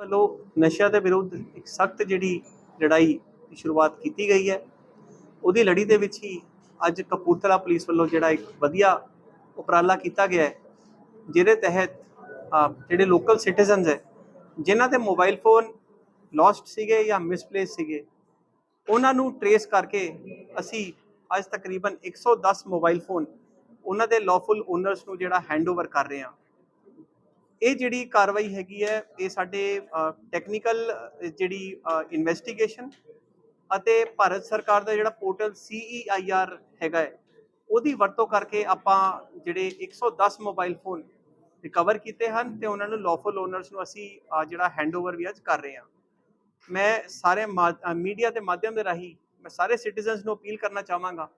ਵੱਲੋਂ ਨਸ਼ਿਆਂ ਦੇ ਵਿਰੁੱਧ ਇੱਕ ਸਖਤ ਜਿਹੜੀ ਲੜਾਈ ਦੀ ਸ਼ੁਰੂਆਤ ਕੀਤੀ ਗਈ ਹੈ। ਉਹਦੀ ਲੜੀ ਦੇ ਵਿੱਚ ਹੀ ਅੱਜ ਕਪੂਰਥਲਾ ਪੁਲਿਸ ਵੱਲੋਂ ਜਿਹੜਾ ਇੱਕ ਵਧੀਆ ਉਪਰਾਲਾ ਕੀਤਾ ਗਿਆ ਹੈ, ਜਿਹਦੇ ਤਹਿਤ ਜਿਹੜੇ ਲੋਕਲ ਸਿਟੀਜ਼ਨਸ ਹੈ, ਜਿਨ੍ਹਾਂ ਦੇ ਮੋਬਾਈਲ ਫੋਨ ਲੋਸਟ ਸੀਗੇ ਜਾਂ ਮਿਸਪਲੇਸ ਸੀਗੇ, ਉਹਨਾਂ ਨੂੰ ਟਰੇਸ ਕਰਕੇ ਅਸੀਂ ਅੱਜ ਤਕਰੀਬਨ 110 ਮੋਬਾਈਲ ਫੋਨ ਉਹਨਾਂ ਦੇ ਲawful ਓਨਰਸ ਨੂੰ ਜਿਹੜਾ ਹੈਂਡਓਵਰ ਕਰ ਰਹੇ ਹਾਂ। ਇਹ ਜਿਹੜੀ ਕਾਰਵਾਈ ਹੈਗੀ ਹੈ ਇਹ ਸਾਡੇ ਟੈਕਨੀਕਲ ਜਿਹੜੀ ਇਨਵੈਸਟੀਗੇਸ਼ਨ ਅਤੇ ਭਾਰਤ ਸਰਕਾਰ ਦਾ ਜਿਹੜਾ ਪੋਰਟਲ CEIR ਹੈਗਾ ਹੈ ਉਹਦੀ ਵਰਤੋਂ ਕਰਕੇ ਆਪਾਂ ਜਿਹੜੇ 110 ਮੋਬਾਈਲ ਫੋਨ ਰਿਕਵਰ ਕੀਤੇ ਹਨ ਤੇ ਉਹਨਾਂ ਨੂੰ ਲawful ਓਨਰਸ ਨੂੰ ਅਸੀਂ ਅਹ, ਜਿਹੜਾ ਹੈਂਡਓਵਰ ਵੀ ਅੱਜ ਕਰ ਰਹੇ ਹਾਂ। ਮੈਂ ਸਾਰੇ ਮੀਡੀਆ ਦੇ ਮਾਧਿਅਮ ਦੇ ਰਾਹੀਂ ਮੈਂ ਸਾਰੇ ਸਿਟੀਜ਼ਨਸ ਨੂੰ ਅਪੀਲ ਕਰਨਾ ਚਾਹਾਂਗਾ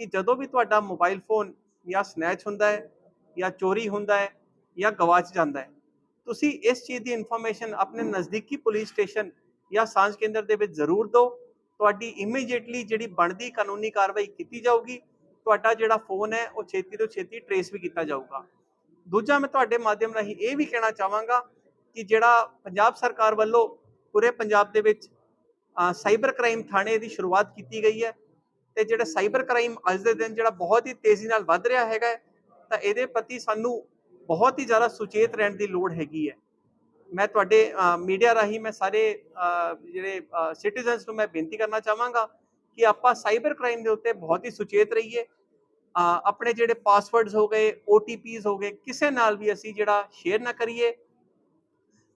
ਕਿ ਜਦੋਂ ਵੀ ਤੁਹਾਡਾ ਮੋਬਾਈਲ ਫੋਨ ਜਾਂ ਸਨੈਚ ਹੁੰਦਾ ਹੈ ਜਾਂ ਚੋਰੀ ਹੁੰਦਾ ਹੈ ਜਾਂ ਗਵਾਚ ਜਾਂਦਾ ਹੈ। ਤੁਸੀਂ ਇਸ ਚੀਜ਼ ਦੀ ਇਨਫੋਰਮੇਸ਼ਨ ਆਪਣੇ ਨਜ਼ਦੀਕੀ ਪੁਲਿਸ ਸਟੇਸ਼ਨ ਜਾਂ ਸਾਂਝ ਕੇਂਦਰ ਦੇ ਵਿੱਚ ਜ਼ਰੂਰ ਦਿਓ। ਤੁਹਾਡੀ ਇਮੀਡੀਏਟਲੀ ਜਿਹੜੀ ਬਣਦੀ ਕਾਨੂੰਨੀ ਕਾਰਵਾਈ ਕੀਤੀ ਜਾਊਗੀ, ਤੁਹਾਡਾ ਜਿਹੜਾ ਫੋਨ ਹੈ, ਉਹ ਛੇਤੀ ਤੋਂ ਛੇਤੀ ਟਰੇਸ ਵੀ ਕੀਤਾ ਜਾਊਗਾ। ਦੂਜਾ ਮੈਂ ਤੁਹਾਡੇ ਮਾਧਿਅਮ ਰਾਹੀਂ ਇਹ ਵੀ ਕਹਿਣਾ ਚਾਹਾਂਗਾ ਕਿ ਜਿਹੜਾ ਪੰਜਾਬ ਸਰਕਾਰ ਵੱਲੋਂ ਪੂਰੇ ਪੰਜਾਬ ਦੇ ਵਿੱਚ ਸਾਈਬਰ ਕ੍ਰਾਈਮ ਥਾਣੇ ਦੀ ਸ਼ੁਰੂਆਤ ਕੀਤੀ ਗਈ ਹੈ ਤੇ ਜਿਹੜਾ ਸਾਈਬਰ ਕ੍ਰਾਈਮ ਅੱਜ ਦੇ ਦਿਨ ਜਿਹੜਾ ਬਹੁਤ ਹੀ ਤੇਜ਼ੀ ਨਾਲ ਵੱਧ ਰਿਹਾ ਹੈਗਾ ਤਾਂ ਇਹਦੇ ਪ੍ਰਤੀ ਸਾਨੂੰ ਬਹੁਤ ਹੀ ਜ਼ਿਆਦਾ ਸੁਚੇਤ ਰਹਿਣ ਦੀ ਲੋੜ ਹੈਗੀ ਹੈ। ਮੈਂ ਤੁਹਾਡੇ ਮੀਡੀਆ ਰਾਹੀਂ ਮੈਂ ਸਾਰੇ ਜਿਹੜੇ ਸਿਟੀਜ਼ਨਸ ਨੂੰ ਮੈਂ ਬੇਨਤੀ ਕਰਨਾ ਚਾਹਾਂਗਾ ਕਿ ਆਪਾਂ ਸਾਈਬਰ ਕ੍ਰਾਈਮ ਦੇ ਉੱਤੇ ਬਹੁਤ ਹੀ ਸੁਚੇਤ ਰਹੀਏ। ਆਪਣੇ ਜਿਹੜੇ ਪਾਸਵਰਡਸ ਹੋ ਗਏ OTPs ਹੋ ਗਏ, ਕਿਸੇ ਨਾਲ ਵੀ ਅਸੀਂ ਜਿਹੜਾ ਸ਼ੇਅਰ ਨਾ ਕਰੀਏ।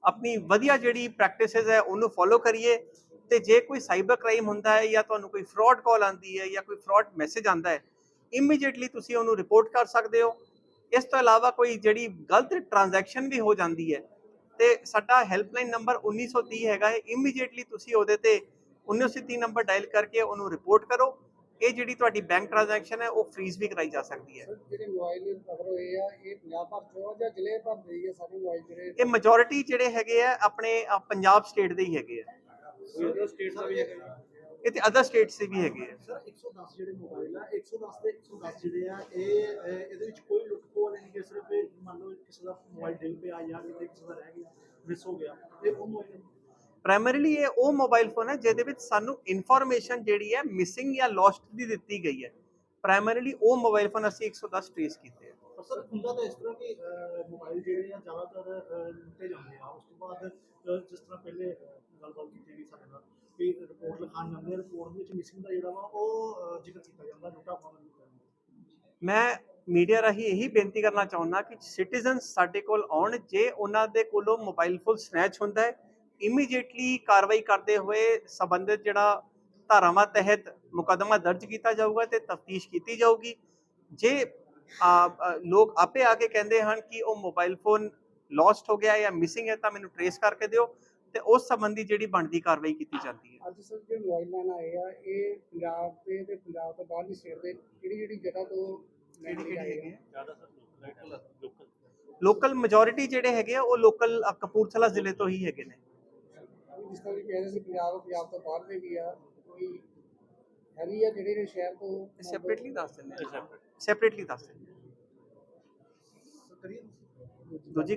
ਆਪਣੀ ਵਧੀਆ ਜਿਹੜੀ ਪ੍ਰੈਕਟਿਸਿਸ ਹੈ, ਉਹਨੂੰ ਫੋਲੋ ਕਰੀਏ। ਤੇ ਜੇ ਕੋਈ ਸਾਈਬਰ ਕ੍ਰਾਈਮ ਹੁੰਦਾ ਹੈ ਜਾਂ ਤੁਹਾਨੂੰ ਕੋਈ ਫਰਾਡ ਕਾਲ ਆਂਦੀ ਹੈ ਜਾਂ ਕੋਈ ਫਰਾਡ ਮੈਸੇਜ ਆਂਦਾ ਹੈ ਇਮੀਡੀਏਟਲੀ ਤੁਸੀਂ ਉਹਨੂੰ ਰਿਪੋਰਟ ਕਰ ਸਕਦੇ ਹੋ। ਇਸ ਤੋਂ ਇਲਾਵਾ ਕੋਈ ਜਿਹੜੀ ਗਲਤ ਟ੍ਰਾਂਜੈਕਸ਼ਨ ਵੀ ਹੋ ਜਾਂਦੀ ਹੈ ਤੇ ਸਾਡਾ ਹੈਲਪਲਾਈਨ ਨੰਬਰ 1930 ਹੈਗਾ ਹੈ। ਇਮੀਡੀਏਟਲੀ ਤੁਸੀਂ ਉਹਦੇ ਤੇ 1930 ਨੰਬਰ ਡਾਇਲ ਕਰਕੇ ਉਹਨੂੰ ਰਿਪੋਰਟ ਕਰੋ। ਇਹ ਜਿਹੜੀ ਤੁਹਾਡੀ ਬੈਂਕ ਟ੍ਰਾਂਜੈਕਸ਼ਨ ਹੈ ਉਹ ਫ੍ਰੀਜ਼ ਵੀ ਕਰਾਈ ਜਾ ਸਕਦੀ ਹੈ। ਸਰ ਜਿਹੜੇ ਮੋਬਾਈਲ ਕਵਰ ਹੋਏ ਆ ਇਹ ਪੰਜਾਬ ਭਰ ਚੋਂ ਆ ਜਾਂ ਜ਼ਿਲ੍ਹੇ ਭਰ ਦੇ ਹੀ ਆ ਸਾਰੇ ਮੋਬਾਈਲ ਜਿਹੜੇ? ਇਹ ਮੈਜੋਰਿਟੀ ਜਿਹੜੇ ਹੈਗੇ ਆ ਆਪਣੇ ਪੰਜਾਬ ਸਟੇਟ ਦੇ ਹੀ ਹੈਗੇ ਆ। ਸਟੇਟ ਦਾ ਵੀ ਹੈਗਾ। ਇਹ ਤੇ ਅਦਰ ਸਟੇਟਸ ਵੀ ਹੈਗੇ ਆ ਸਰ 110 ਜਿਹੜੇ ਮੋਬਾਈਲ ਆ 110 ਤੇ 110 ਜਿਹੜੇ ਆ ਇਹ ਇਹਦੇ ਵਿੱਚ ਕੋਈ ਲੁੱਟ ਖੋਹ ਨਹੀਂ ਕਿ ਸਿਰਫ ਮੰਨ ਲਓ ਕਿਸੇ ਦਾ ਮੋਬਾਈਲ ਡਿੱਗ ਪਿਆ ਜਾਂ ਕਿਤੇ ਕਿਸੇ ਦਾ ਰਹਿ ਗਿਆ ਮਿਸ ਹੋ ਗਿਆ ਇਹ ਉਹ ਮੋਬਾਈਲ ਪ੍ਰਾਇਮਰੀਲੀ ਇਹ ਉਹ ਮੋਬਾਈਲ ਫੋਨ ਹੈ ਜਿਹਦੇ ਵਿੱਚ ਸਾਨੂੰ ਇਨਫੋਰਮੇਸ਼ਨ ਜਿਹੜੀ ਹੈ ਮਿਸਿੰਗ ਜਾਂ ਲੋਸਟ ਦੀ ਦਿੱਤੀ ਗਈ ਹੈ। ਪ੍ਰਾਇਮਰੀਲੀ ਉਹ ਮੋਬਾਈਲ ਫੋਨ ਅਸੀਂ 110 ਟ੍ਰੇਸ ਕੀਤੇ ਆ। ਸਰ ਹੁੰਦਾ ਤਾਂ ਇਸ ਤਰ੍ਹਾਂ ਕਿ ਮੋਬਾਈਲ ਜਿਹੜੇ ਆ ਜ਼ਿਆਦਾਤਰ ਲੁੱਟੇ ਜਾਂਦੇ ਆ। ਉਸ ਤੋਂ ਬਾਅਦ ਜਿਸ ਤਰ੍ਹਾਂ ਪਹਿਲੇ ਗੱਲਬਾਤ ਕੀਤੀ ਗਈ ਸਾਡੇ ਨਾਲ ਕਿ ਰਿਪੋਰਟ ਲਿਖਾਉਣ ਜਾਂਦੇ ਆ ਰਿਪੋਰਟ ਵਿੱਚ ਮਿਸਿੰਗ ਦਾ ਜਿਹੜਾ ਵਾ ਉਹ ਜ਼ਿਕਰ ਕੀਤਾ ਜਾਂਦਾ ਲੁੱਟਾ ਪਾਉਣ ਦਾ ਮੈਂ ਮੀਡੀਆ ਰਾਹੀਂ ਇਹੀ ਬੇਨਤੀ ਕਰਨਾ ਚਾਹੁੰਦਾ ਕਿ ਸਿਟੀਜ਼ਨ ਸਾਡੇ ਕੋਲ ਆਉਣ, ਜੇ ਉਹਨਾਂ ਦੇ ਕੋਲੋਂ ਮੋਬਾਈਲ ਫੋਨ ਸਨੈਚ ਹੁੰਦਾ ਹੈ ਇਮੀਡੀਏਟਲੀ ਕਾਰਵਾਈ ਕਰਦੇ ਹੋਏ ਸਬੰਧਿਤ ਜਿਹੜਾ ਧਾਰਾਵਾਂ ਤਹਿਤ ਮੁਕੱਦਮਾ ਦਰਜ ਕੀਤਾ ਜਾਊਗਾ ਤੇ ਤਫਤੀਸ਼ ਕੀਤੀ ਜਾਊਗੀ। ਜੇ ਲੋਕ ਆਪੇ ਆ ਕੇ ਕਹਿੰਦੇ ਹਨ ਕਿ ਉਹ ਮੋਬਾਈਲ ਫੋਨ ਲੋਸਟ ਹੋ ਗਿਆ ਜਾਂ ਮਿਸਿੰਗ ਹੈ, ਤਾਂ ਮੈਨੂੰ ਟਰੇਸ ਕਰਕੇ ਦਿਓ। ਤੇ ਉਸ ਸੰਬੰਧੀ ਜਿਹੜੀ ਬਣਦੀ ਕਾਰਵਾਈ ਕੀਤੀ ਜਾਂਦੀ ਹੈ। ਅੱਜ ਸਰ ਜਿਹੜੇ ਮੋਬਾਈਲ ਲਾਈਨ ਆਏ ਆ ਇਹ ਪੰਜਾਬ ਦੇ ਤੇ ਪੰਜਾਬ ਤੋਂ ਬਾਹਰਲੀ ਸਟੇਟ ਦੇ ਕਿਹੜੀ ਕਿਹੜੀ ਜਗ੍ਹਾ ਤੋਂ ਕਿਹੜੀ ਕਿਹੜੀ ਹੈਗੀ ਜ਼ਿਆਦਾ ਸਰ ਲੋਕਲ ਲੋਕਲ ਮੈਜੋਰਿਟੀ ਜਿਹੜੇ ਹੈਗੇ ਆ ਉਹ ਲੋਕਲ ਕਪੂਰਥਲਾ ਜ਼ਿਲ੍ਹੇ ਤੋਂ ਹੀ ਹੈਗੇ ਨੇ। ਜਿਸ ਤਰ੍ਹਾਂ ਕਿ ਕਹਿੰਦੇ ਸੀ ਪੰਜਾਬ ਪੰਜਾਬ ਤੋਂ ਬਾਹਰ ਦੇ ਵੀ ਆ ਕੋਈ ਹੈਗੀ ਆ ਜਿਹੜੇ ਨੇ ਸ਼ਹਿਰ ਤੋਂ? ਸੈਪਰੇਟਲੀ ਦੱਸ ਦਿੰਦੇ ਆ। ਸੈਪਰੇਟਲੀ ਦੱਸ ਦਿੰਦੇ ਆ। ਦੂਜੀ